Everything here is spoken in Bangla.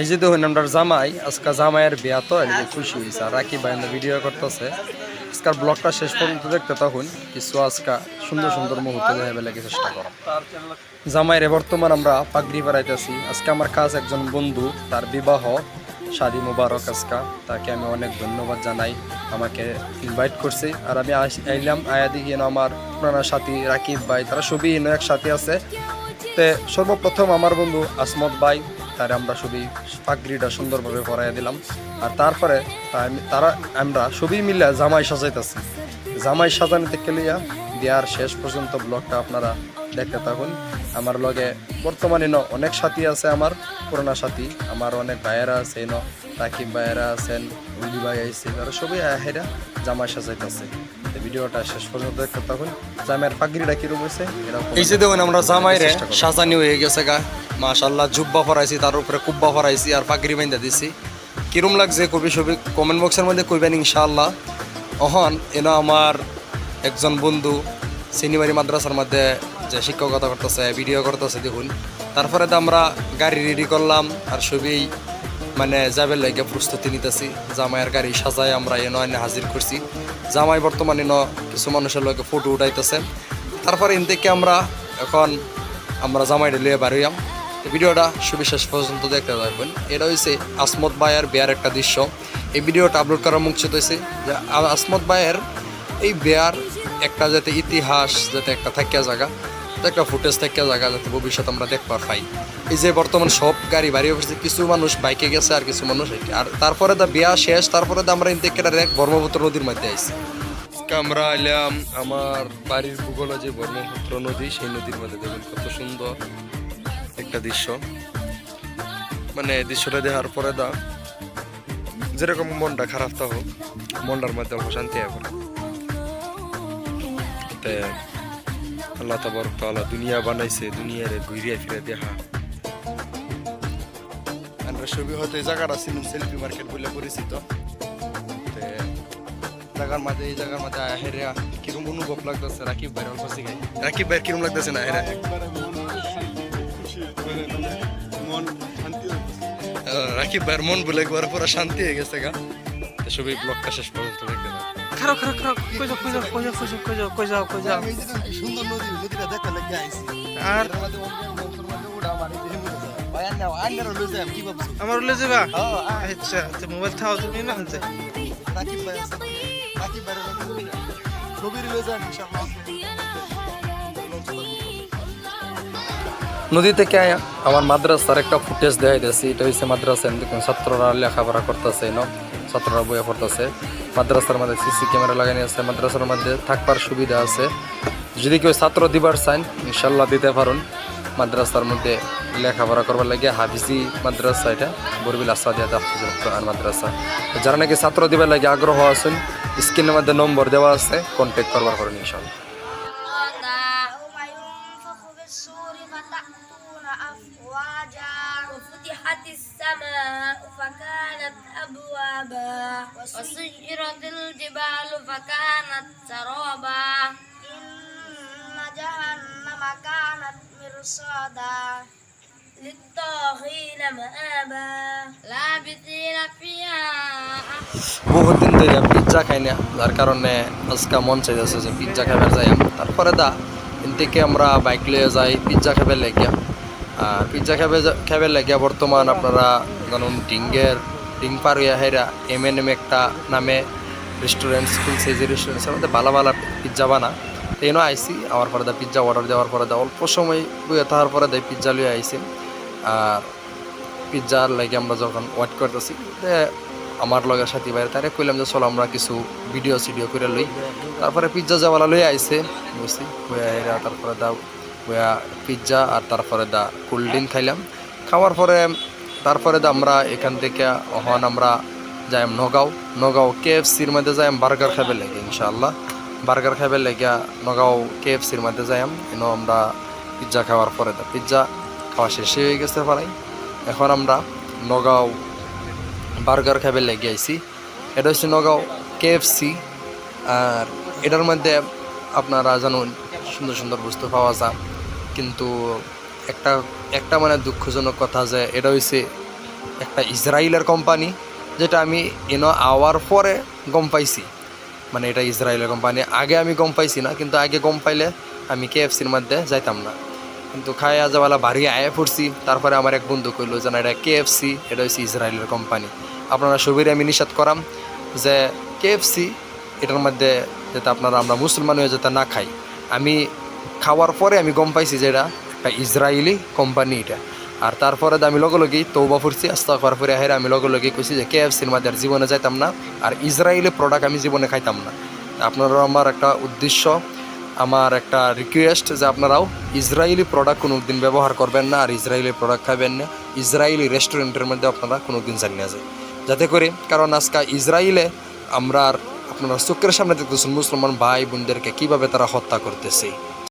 এই যে দেখুন, আমরা জামাই, আজকে জামাইয়ের বিয়া তো এদিকে খুশি হয়েছে। আর রাকিব ভাই ভিডিও করতেছে। আজকাল ব্লগটা শেষ পর্যন্ত দেখতে তখন কিছু আজকা সুন্দর সুন্দর মুহূর্ত দেখাবে লাগে চেষ্টা করো। জামাইরে বর্তমান আমরা পাগড়ি বাড়াইতেছি আজকে আমার কাজ একজন বন্ধু, তার বিবাহ, শাদি মুবারক আজকা। তাকে আমি অনেক ধন্যবাদ জানাই। আমাকে ইনভাইট করছে। আর আমি আইলাম, আয়া দেখি আমার পুরানা সাথী রাকিব ভাই। তারা সবই এনে একসাথে আছে। তে সর্বপ্রথম আমার বন্ধু আসমত ভাই তার আমরা সবই পাগড়িটা সুন্দরভাবে পরাইয়া দিলাম। আর তারপরে তারা আমরা সবই মিলে জামাই সাজাইতেছি। জামাই সাজানিতে কেলিয়া দেওয়ার শেষ পর্যন্ত ব্লগটা আপনারা দেখতে থাকুন। আমার লগে বর্তমানে ন অনেক সাথী আছে আমার, পুরোনো সাথী। আমার অনেক ভাইয়েরা আছে ন, রাকিব ভাইয়েরা আছেন উলি ভাই আইছে, তারা সবই হেরা জামাই সাজাইতেছে। ভিডিওটা শেষ পর্যন্ত দেখতে থাকুন। জামাইয়ের পাগড়িটা কীরকম হয়েছে এই যে দেখুন আমরা জামাইরে সাজানি হয়ে গেছে গা। মাশাল্লাহ জুব্বা ফরাইছি তার উপরে কুব্বা ফরাইছি আর পাগড়ি বাইন্দা দিছি। কিরম লাগছে কবি সবই কমেন্ট বক্সের মধ্যে কইবেন ইনশাআল্লাহ। অহন এনো আমার একজন বন্ধু সিনিমারি মাদ্রাসার মধ্যে যে শিক্ষকতা করতেছে ভিডিও করতেছে দেখুন। তারপরে তো আমরা গাড়ি রেডি করলাম আর সবই মানে যাবের লাগে প্রস্তুতি নিতেছি। জামাইয়ের গাড়ি সাজায় আমরা এনো এনে হাজির করছি। জামাই বর্তমানে ন কিছু মানুষের লগে ফটো উঠাইতেছে। তারপরে ইন থেকে আমরা এখন আমরা জামাইটা লিয়ে বাড়িয়াম ভিডিওটা সুবিশেষ পর্যন্ত দেখতে থাকবেন। এটা হয়েছে আসমত ভাইয়ের বিয়ার একটা দৃশ্য। এই ভিডিওটা আপলোড করার মুখচিত হয়েছে যে আসমত ভাইয়ের এই বিয়ার একটা যাতে ইতিহাস যাতে একটা থাকিয়া জায়গা একটা ফুটেজ থাকিয়া জায়গা যাতে ভবিষ্যৎ আমরা দেখবার পাই। এই যে বর্তমান সব গাড়ি বাড়ি অফিসে কিছু মানুষ বাইকে গেছে আর কিছু মানুষ আর তারপরে দা বিয়া শেষ, তারপরে দা আমরা ইনতে এক ব্রহ্মপুত্র নদীর মধ্যে আইছি। আমরা এলাম আমার বাড়ির ভূগোলে যে ব্রহ্মপুত্র নদী, সেই নদীর মধ্যে দেখুন কত সুন্দর একটা দৃশ্য। মানে দৃশ্যটা দেখার পরে দা যেরকম মনটা খারাপ তা হোক, মনটার মধ্যে অল্প শান্তি তে আল্লাহ তাবার তাআলা দুনিয়া বানাইছে দুনিয়ারে ঘুরিয়া ফিরে দেখা। আমরা ছবি হয়তো এই জায়গাটা ছিলাম সেলফি মার্কেট বলে পরিচিত। তে জায়গার মাঝে এই জায়গার মাঝে হেরা কিরম অনুভব লাগতেছে? রাকিব ভাই অল্প শিখাই রাকিব ভাই কিরম লাগতেছে না হেরা? আহ, রাকিব ভাইয়ের মন বলে একবার পুরো শান্তি হয়ে গেছে গা। সবই ব্লগটা শেষ পর্যন্ত দেখতে দাও খারো খারো খারো কই যাও কই যাও কই যাও কই যাও কই যাও কই যাও সুন্দর নদী নদীটা দেখা লাগে আইছি আর? দিয়ে আমার উলে যাবা? আচ্ছা তো মোবাইল থাও তুমি না আনতে। নদী থেকে আমার মাদ্রাসার একটা ফুটেজ দেখাই দিয়েছি এটা হচ্ছে মাদ্রাসা দেখুন ছাত্ররা লেখাপড়া করতেছে ন? ছাত্ররা বইয়া পড়তেছে। মাদ্রাসার মধ্যে সিসি ক্যামেরা লাগানি আছে, মাদ্রাসার মধ্যে থাকবার সুবিধা আছে। যদি কেউ ছাত্র দিবার চান ইনশাল্লাহ দিতে পারুন। মাদ্রাসার মধ্যে লেখাপড়া করবার লাগে হাফিজি মাদ্রাসা এটা, বরবিল আসাদিয়া মাদ্রাসা। যারা নাকি ছাত্র দিবার লাগে আগ্রহ আছেন, স্ক্রিনের মধ্যে নম্বর দেওয়া আছে কন্ট্যাক্ট করবার করেন ইনশাল্লাহ السماء فكانت أبوابا وسيرت الجبال فكانت سرابا إن جهنم كانت مرصادا للطاغين مآبا لابثين فيها বহুত দিন ধরে পিৎজা খাই না যার কারণে আজকে মন চাইতেছে যে পিৎজা খাবার যাই তারপরে দা এন থেকে আমরা বাইক লিয়ে যাই পিৎজা খাবার লাগিয়া আর পিৎজা খাবে খাবার লাগিয়া বর্তমান আপনারা জানুন ডিঙ্গের ডিং পার হইয়া হেরা এম এন এম একটা নামে রেস্টুরেন্ট খুলছে যে রেস্টুরেন্টের মধ্যে ভালো ভালো পিৎজা বানা। তেনও আইসি আমার পরে দা পিৎজা অর্ডার দেওয়ার পরে দা, অল্প সময় তাহার পরে দেয় পিৎজা লিয়ে আইসি আর পিৎজার লাগে আমরা যখন ওয়েট করতেছি আমার লগের সাথী ভাই তারে কইলাম যে চলো আমরা কিছু ভিডিও সিডিও করে লই। তারপরে পিৎজা যাওয়ালা লই আইছে বুঝছি তারপরে দা বইয়া পিৎজা আর তারপরে দা কোল্ড ড্রিঙ্ক খাইলাম। খাওয়ার পরে, তারপরে দা আমরা এখান থেকে অহন আমরা যাইম নগাঁও। নগাঁও কে এফ সির মধ্যে যাই বার্গার খাবে লাগে, ইনশাআল্লাহ। বার্গার খাবে লাগে নগাঁও কে এফ সির মধ্যে যাই এন আমরা পিৎজা খাওয়ার পরে দা পিৎজা খাওয়া শেষ হয়ে গেছে পারাই এখন আমরা নগাঁও বার্গার খাবে লেগে আইছি। এটা হচ্ছে নগাঁও কেএফসি আর এটার মধ্যে আপনারা জানুন, সুন্দর সুন্দর বস্তু পাওয়া যায়। কিন্তু একটা একটা মানে দুঃখজনক কথা যে এটা হয়েছে একটা ইসরায়েলের কোম্পানি যেটা আমি এনো আওয়ার পরে গম পাইছি। মানে এটা ইসরায়েলের কোম্পানি আগে আমি গম পাইছি না, কিন্তু আগে গম পাইলে আমি কে কেএফসির মধ্যে যাইতাম না। কিন্তু খাই আজাওয়ালা বাড়ি আয়া পড়ছি, তারপরে আমার এক বন্ধু কইলো যে না, এটা কেএফসি এটা হচ্ছে ইসরায়েলের কোম্পানি আপনারা সবাই আমি নিষেধ করাম যে কে কেএফসি এটার মধ্যে যাতে আপনারা আমরা মুসলমান হয়ে যাতে না খাই। আমি খাওয়ার পরে আমি গম পাইছি যে এটা একটা ইসরায়েলি কোম্পানি এটা। আর তারপরে আমি লগে লগেই তৌবা ফুরছি আস্তা করার পরে হেরে আমি লগে লগেই কইছি যে কেএফসির মধ্যে আর জীবনে যাইতাম না, আর ইসরায়েলি প্রোডাক্ট আমি জীবনে খাইতাম না। আপনারা আমার একটা উদ্দেশ্য, আমার একটা রিকোয়েস্ট যে আপনারাও ইসরায়েলি প্রোডাক্ট কোনো দিন ব্যবহার করবেন না, আর ইসরায়েলি প্রোডাক্ট খাবেন না, ইসরায়েলি রেস্টুরেন্টের মধ্যে আপনারা কোনো দিন না যায় যাতে করে, কারণ আজকে ইসরায়েলে আমরা আপনারা চোখের সামনে দেখতেছেন মুসলমান ভাই বোনদেরকে কীভাবে তারা হত্যা করতেছে।